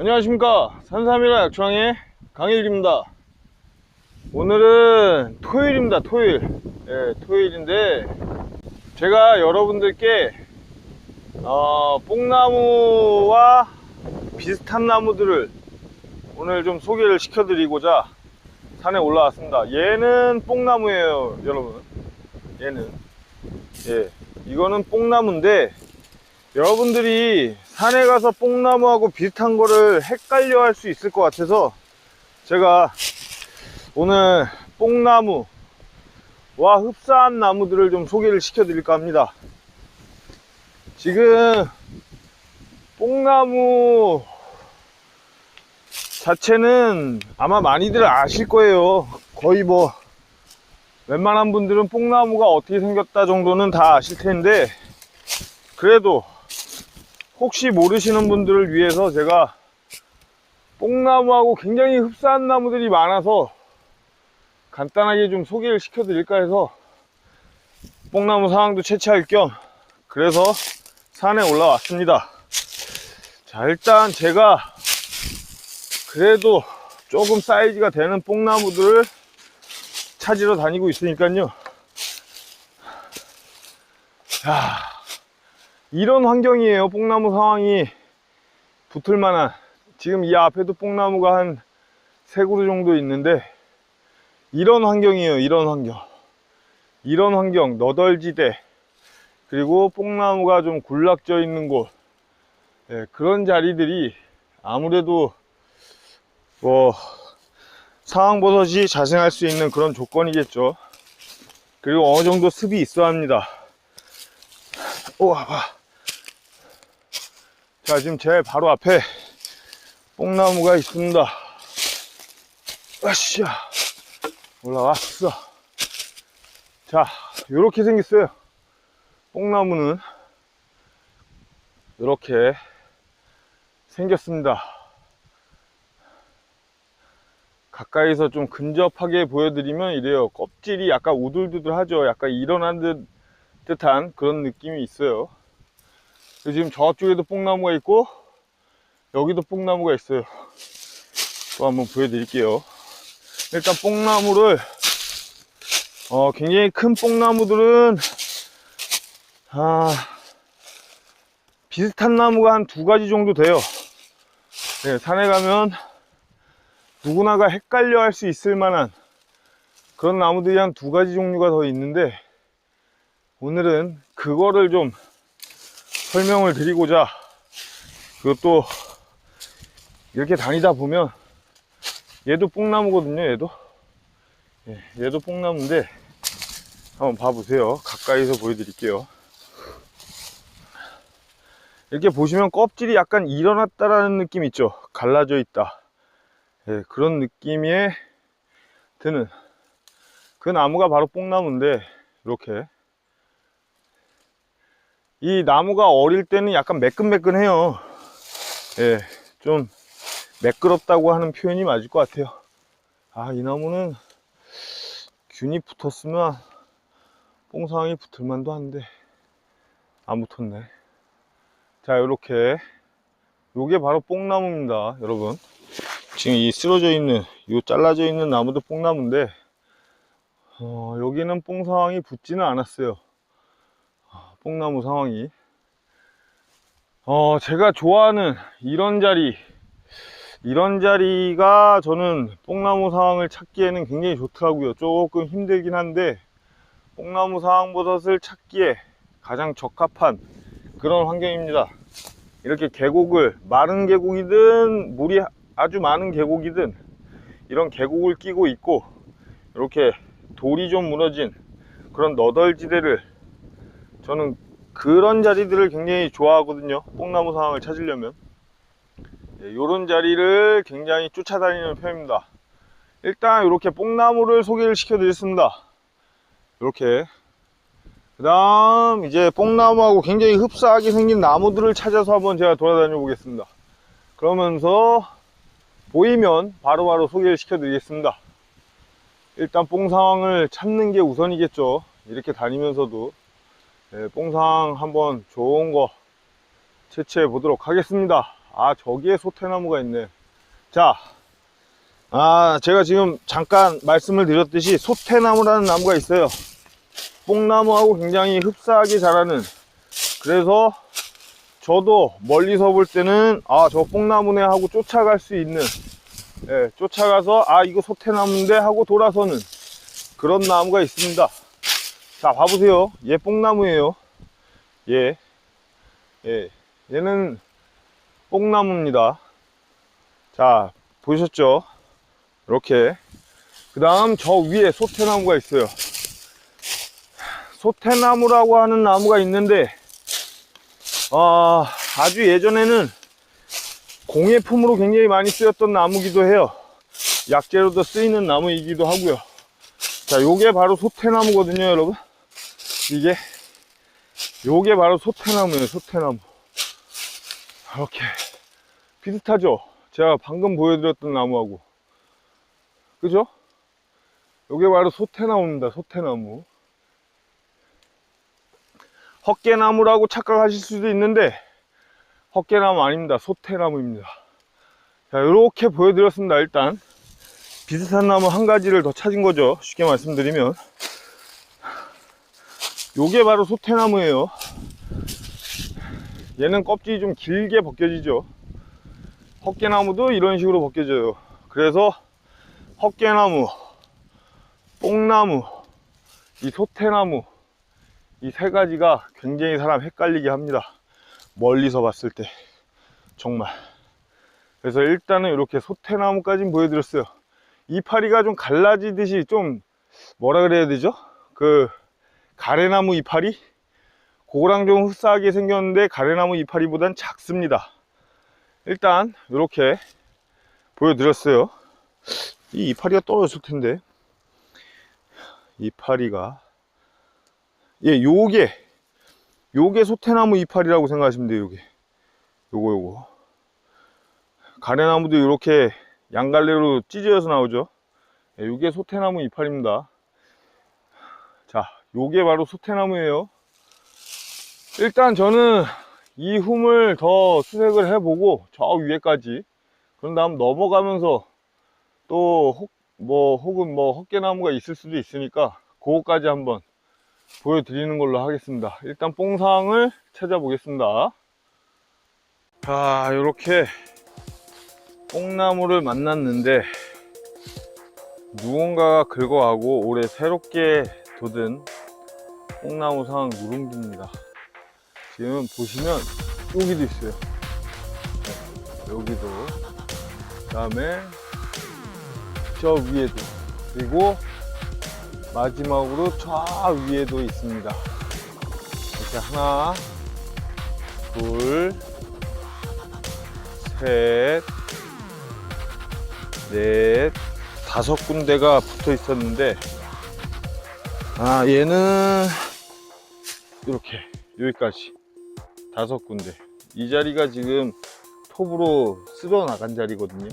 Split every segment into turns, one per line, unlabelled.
안녕하십니까. 산삼이라 약초왕의 강일입니다. 오늘은 토요일입니다 토요일. 예, 토요일인데 제가 여러분들께 어, 뽕나무와 비슷한 나무들을 오늘 좀 소개를 시켜드리고자 산에 올라왔습니다. 얘는 뽕나무예요 여러분. 얘는. 예 이거는 뽕나무인데 여러분들이 산에 가서 뽕나무하고 비슷한 거를 헷갈려 할 수 있을 것 같아서 제가 오늘 뽕나무와 흡사한 나무들을 좀 소개를 시켜 드릴까 합니다. 지금 뽕나무 자체는 아마 많이들 아실 거예요. 거의 뭐 웬만한 분들은 뽕나무가 어떻게 생겼다 정도는 다 아실 텐데 그래도 혹시 모르시는 분들을 위해서 제가 뽕나무하고 굉장히 흡사한 나무들이 많아서 간단하게 좀 소개를 시켜 드릴까 해서 뽕나무 상황도 채취할 겸 그래서 산에 올라왔습니다. 자 일단 제가 그래도 조금 사이즈가 되는 뽕나무들을 찾으러 다니고 있으니까요. 자 이런 환경이에요. 뽕나무 상황이 붙을 만한. 지금 이 앞에도 뽕나무가 한 세 그루 정도 있는데, 이런 환경이에요. 이런 환경. 이런 환경, 너덜지대, 그리고 뽕나무가 좀 군락져 있는 곳. 예, 그런 자리들이 아무래도 뭐, 상황버섯이 자생할 수 있는 그런 조건이겠죠. 그리고 어느 정도 습이 있어야 합니다. 우와, 와. 자, 지금 제 바로 앞에 뽕나무가 있습니다. 아씨야. 올라왔어. 자, 요렇게 생겼어요. 뽕나무는 요렇게 생겼습니다. 가까이서 좀 근접하게 보여드리면 이래요. 껍질이 약간 우들두들하죠. 약간 일어난 듯, 듯한 그런 느낌이 있어요. 지금 저쪽에도 뽕나무가 있고 여기도 뽕나무가 있어요. 또 한번 보여드릴게요. 일단 뽕나무를 어, 굉장히 큰 뽕나무들은 아, 비슷한 나무가 한 두 가지 정도 돼요. 네, 산에 가면 누구나가 헷갈려 할 수 있을 만한 그런 나무들이 한 두 가지 종류가 더 있는데 오늘은 그거를 좀 설명을 드리고자 그것도 이렇게 다니다 보면 얘도 뽕나무거든요 얘도. 예, 얘도 뽕나무인데 한번 봐보세요. 가까이서 보여드릴게요. 이렇게 보시면 껍질이 약간 일어났다라는 느낌 있죠? 갈라져 있다. 예, 그런 느낌이 드는 그 나무가 바로 뽕나무인데 이렇게 이 나무가 어릴 때는 약간 매끈매끈해요. 예, 좀 매끄럽다고 하는 표현이 맞을 것 같아요. 아, 이 나무는 균이 붙었으면 뽕상이 붙을 만도 한데 안 붙었네. 자, 이렇게 요게 바로 뽕나무입니다, 여러분. 지금 이 쓰러져 있는, 요 잘라져 있는 나무도 뽕나무인데 어, 여기는 뽕상이 붙지는 않았어요. 뽕나무 상황이? 어 제가 좋아하는 이런 자리 이런 자리가 저는 뽕나무 상황을 찾기에는 굉장히 좋더라고요. 조금 힘들긴 한데 뽕나무 상황버섯을 찾기에 가장 적합한 그런 환경입니다. 이렇게 계곡을 마른 계곡이든 물이 아주 많은 계곡이든 이런 계곡을 끼고 있고 이렇게 돌이 좀 무너진 그런 너덜지대를 저는 그런 자리들을 굉장히 좋아하거든요. 뽕나무 상황을 찾으려면. 이런 자리를 굉장히 쫓아다니는 편입니다. 일단 이렇게 뽕나무를 소개를 시켜 드렸습니다. 이렇게. 그 다음 이제 뽕나무하고 굉장히 흡사하게 생긴 나무들을 찾아서 한번 제가 돌아다녀 보겠습니다. 그러면서 보이면 바로바로 바로 소개를 시켜 드리겠습니다. 일단 뽕 상황을 찾는 게 우선이겠죠. 이렇게 다니면서도 네, 뽕상 한번 좋은 거 채취해 보도록 하겠습니다 아, 저기에 소태나무가 있네. 자, 아, 제가 지금 잠깐 말씀을 드렸듯이 소태나무라는 나무가 있어요. 뽕나무하고 굉장히 흡사하게 자라는. 그래서 저도 멀리서 볼 때는 아, 저 뽕나무네 하고 쫓아갈 수 있는. 예, 쫓아가서 아, 이거 소태나무인데 하고 돌아서는 그런 나무가 있습니다. 자, 봐보세요. 얘 뽕나무예요. 얘. 예. 얘는 뽕나무입니다. 자, 보셨죠? 이렇게. 그 다음 저 위에 소태나무가 있어요. 소태나무라고 하는 나무가 있는데, 아, 아주 예전에는 공예품으로 굉장히 많이 쓰였던 나무기도 해요. 약재로도 쓰이는 나무이기도 하고요. 자, 요게 바로 소태나무거든요, 여러분. 이게, 요게 바로 소태나무예요, 소태나무. 이렇게. 비슷하죠? 제가 방금 보여드렸던 나무하고. 그죠? 요게 바로 소태나무입니다, 소태나무. 헛개나무라고 착각하실 수도 있는데, 헛개나무 아닙니다. 소태나무입니다. 자, 이렇게 보여드렸습니다. 일단 비슷한 나무 한 가지를 더 찾은 거죠. 쉽게 말씀드리면 요게 바로 소태나무예요. 얘는 껍질이 좀 길게 벗겨지죠. 헛개나무도 이런 식으로 벗겨져요. 그래서 헛개나무, 뽕나무, 이 소태나무 이 세 가지가 굉장히 사람 헷갈리게 합니다. 멀리서 봤을 때 정말 그래서 일단은 이렇게 소태나무까지는 보여드렸어요 이파리가 좀 갈라지듯이 좀 뭐라 그래야 되죠 그 가래나무 이파리 그거랑 좀 흡사하게 생겼는데 가래나무 이파리보단 작습니다 일단 이렇게 보여드렸어요 이 이파리가 떨어졌을 텐데 이파리가 예 요게 요게 소태나무 이파리라고 생각하시면 돼요, 요게. 요거, 요거. 가래나무도 이렇게 양갈래로 찢어져서 나오죠. 예, 요게 소태나무 이파리입니다. 자, 요게 바로 소태나무예요. 일단 저는 이 훔을 더 수색을 해보고 저 위에까지 그런 다음 넘어가면서 또 혹, 뭐 혹은 뭐 헛개나무가 있을 수도 있으니까 그거까지 한번 보여드리는 걸로 하겠습니다. 일단 뽕상을 찾아보겠습니다. 자, 이렇게 뽕나무를 만났는데 누군가가 긁어가고 올해 새롭게 돋은 뽕나무 상 누룽지입니다. 지금 보시면 여기도 있어요. 네, 여기도. 그 다음에 저 위에도. 그리고 마지막으로 저 위에도 있습니다. 이렇게 하나, 둘, 셋, 넷, 다섯 군데가 붙어 있었는데, 아, 얘는 이렇게, 여기까지. 다섯 군데. 이 자리가 지금 톱으로 쓸어 나간 자리거든요.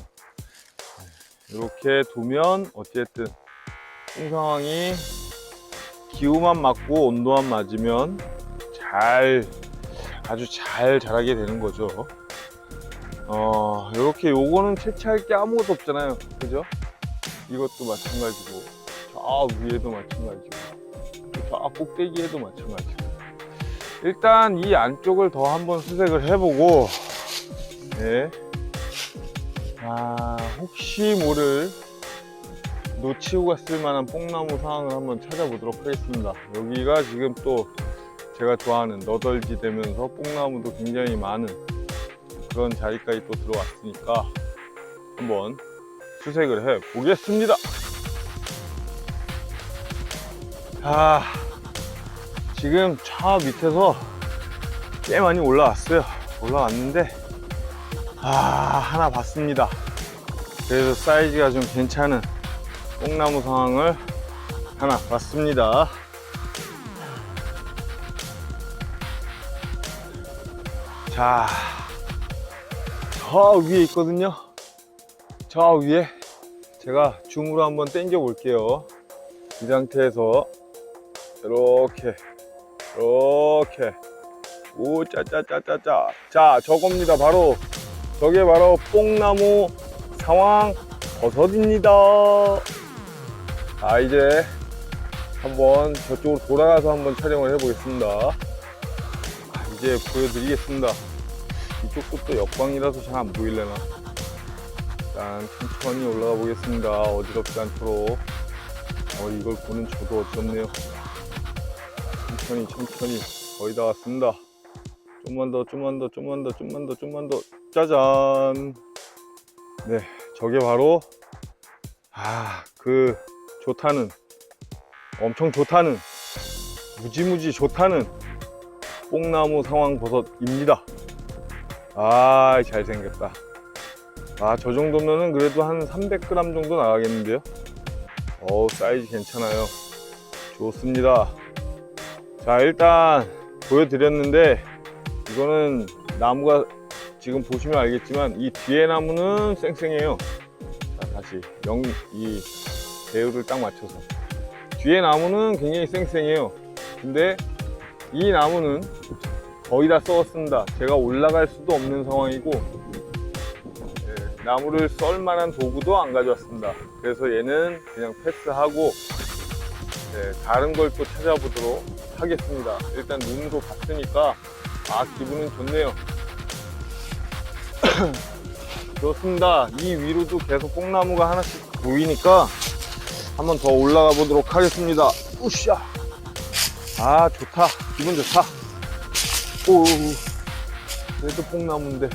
이렇게 두면, 어쨌든, 이 상황이 기후만 맞고 온도만 맞으면 잘 아주 잘 자라게 되는 거죠 어 이렇게 요거는 채취할 게 아무것도 없잖아요 그죠 이것도 마찬가지고 저 위에도 마찬가지고 저 꼭대기에도 마찬가지고 일단 이 안쪽을 더 한번 수색을 해보고 네. 아 혹시 모를 놓치고 갔을 만한 뽕나무 상황을 한번 찾아보도록 하겠습니다. 여기가 지금 또 제가 좋아하는 너덜지 되면서 뽕나무도 굉장히 많은 그런 자리까지 또 들어왔으니까 한번 수색을 해 보겠습니다. 자, 지금 저 밑에서 꽤 많이 올라왔어요. 올라왔는데, 아, 하나 봤습니다. 그래서 사이즈가 좀 괜찮은 뽕나무 상황을 하나 봤습니다. 자, 저 위에 있거든요. 저 위에 제가 줌으로 한번 당겨 볼게요. 이 상태에서 이렇게 이렇게 오 짜짜짜짜짜 자 저겁니다 바로 저게 바로 뽕나무 상황 버섯입니다. 아, 이제 한번 저쪽으로 돌아가서 한번 촬영을 해보겠습니다. 아, 이제 보여드리겠습니다. 이쪽도 또 역광이라서 잘 안 보일래나. 일단 천천히 올라가 보겠습니다. 어지럽지 않도록. 어, 이걸 보는 저도 어렵네요. 천천히, 천천히. 거의 다 왔습니다. 좀만 더, 좀만 더, 좀만 더, 좀만 더, 좀만 더. 짜잔. 네, 저게 바로, 아, 그, 좋다는, 엄청 좋다는, 무지무지 좋다는 뽕나무 상황 버섯입니다. 아, 잘생겼다. 아, 저 정도면은 그래도 한 300g 정도 나가겠는데요? 어우, 사이즈 괜찮아요. 좋습니다. 자, 일단 보여드렸는데, 이거는 나무가 지금 보시면 알겠지만, 이 뒤에 나무는 쌩쌩해요. 자, 다시 영, 이 배우를 딱 맞춰서. 뒤에 나무는 굉장히 쌩쌩해요. 근데 이 나무는 거의 다 썩었습니다. 제가 올라갈 수도 없는 상황이고, 예, 나무를 썰 만한 도구도 안 가져왔습니다. 그래서 얘는 그냥 패스하고 네, 다른 걸 또 찾아보도록 하겠습니다. 일단 눈으로 봤으니까 아 기분은 좋네요. 좋습니다. 이 위로도 계속 뽕나무가 하나씩 보이니까 한번 더 올라가 보도록 하겠습니다. 우샤. 아 좋다. 기분 좋다. 오. 그래도 뽕나무인데.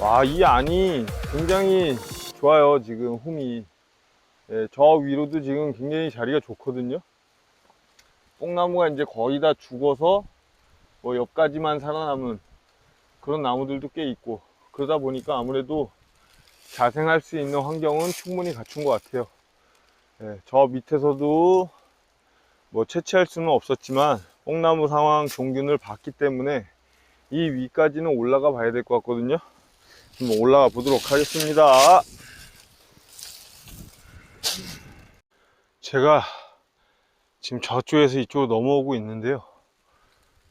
와, 이 안이 굉장히 좋아요, 지금 홈이. 예, 저 위로도 지금 굉장히 자리가 좋거든요. 뽕나무가 이제 거의 다 죽어서 뭐 옆까지만 살아남은 그런 나무들도 꽤 있고 그러다 보니까 아무래도 자생할 수 있는 환경은 충분히 갖춘 것 같아요. 예, 저 밑에서도 뭐 채취할 수는 없었지만 뽕나무 상황 종균을 봤기 때문에 이 위까지는 올라가 봐야 될 것 같거든요. 한번 올라가 보도록 하겠습니다. 제가 지금 저쪽에서 이쪽으로 넘어오고 있는데요.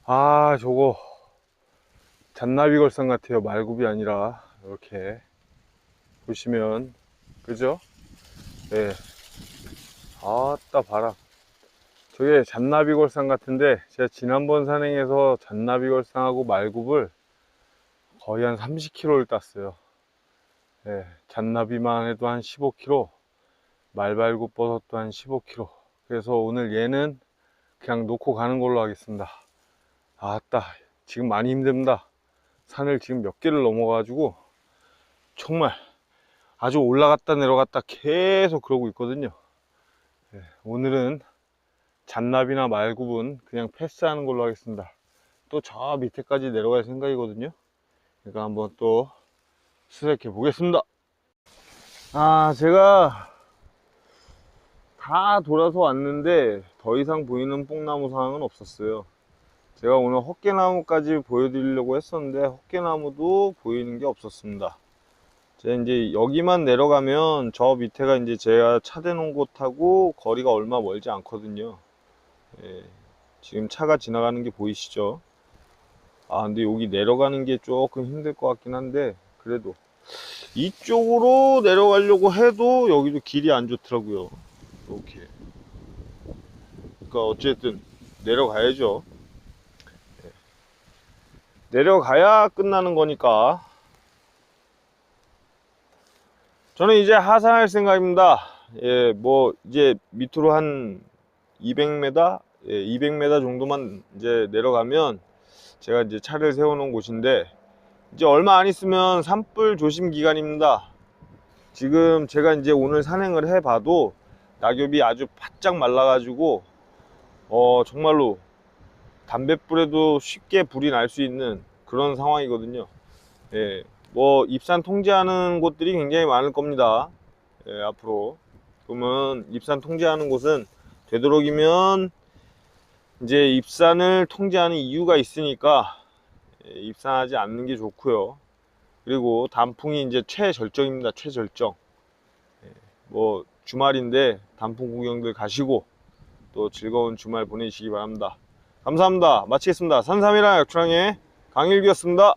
아, 저거 잔나비 걸상 같아요. 말굽이 아니라 이렇게 보시면 그죠? 네. 아따 바람. 저게 잔나비 걸상 같은데 제가 지난번 산행에서 잔나비 걸상하고 말굽을 거의 한 30kg를 땄어요. 예, 잔나비만 해도 한 15kg, 말발굽 버섯도 한 15kg. 그래서 오늘 얘는 그냥 놓고 가는 걸로 하겠습니다. 아따, 지금 많이 힘듭니다. 산을 지금 몇 개를 넘어 가지고 정말 아주 올라갔다 내려갔다 계속 그러고 있거든요. 예, 오늘은 잔나비나 말굽은 그냥 패스하는 걸로 하겠습니다. 또 저 밑에까지 내려갈 생각이거든요. 그러니까 한번 또 수색해 보겠습니다. 아, 제가 다 돌아서 왔는데 더 이상 보이는 뽕나무 상황은 없었어요. 제가 오늘 헛개나무까지 보여드리려고 했었는데 헛개나무도 보이는 게 없었습니다. 제가 이제 여기만 내려가면 저 밑에가 이제 제가 차 대 놓은 곳하고 거리가 얼마 멀지 않거든요. 예, 지금 차가 지나가는 게 보이시죠? 아, 근데 여기 내려가는 게 조금 힘들 것 같긴 한데, 그래도. 이쪽으로 내려가려고 해도 여기도 길이 안 좋더라고요. 이렇게. 그러니까 어쨌든 내려가야죠. 네. 내려가야 끝나는 거니까. 저는 이제 하산할 생각입니다. 예, 뭐, 이제 밑으로 한 200m? 예, 200m 정도만 이제 내려가면 제가 이제 차를 세워놓은 곳인데 이제 얼마 안 있으면 산불 조심 기간입니다. 지금 제가 이제 오늘 산행을 해봐도 낙엽이 아주 바짝 말라가지고 어 정말로 담뱃불에도 쉽게 불이 날 수 있는 그런 상황이거든요. 예, 뭐 입산 통제하는 곳들이 굉장히 많을 겁니다. 예, 앞으로 그러면 입산 통제하는 곳은 되도록이면 이제 입산을 통제하는 이유가 있으니까 예, 입산하지 않는 게 좋고요. 그리고 단풍이 이제 최절정입니다. 최절정. 예, 뭐 주말인데 단풍 구경들 가시고 또 즐거운 주말 보내시기 바랍니다. 감사합니다. 마치겠습니다. 산삼이랑 약초랑의 강일기였습니다.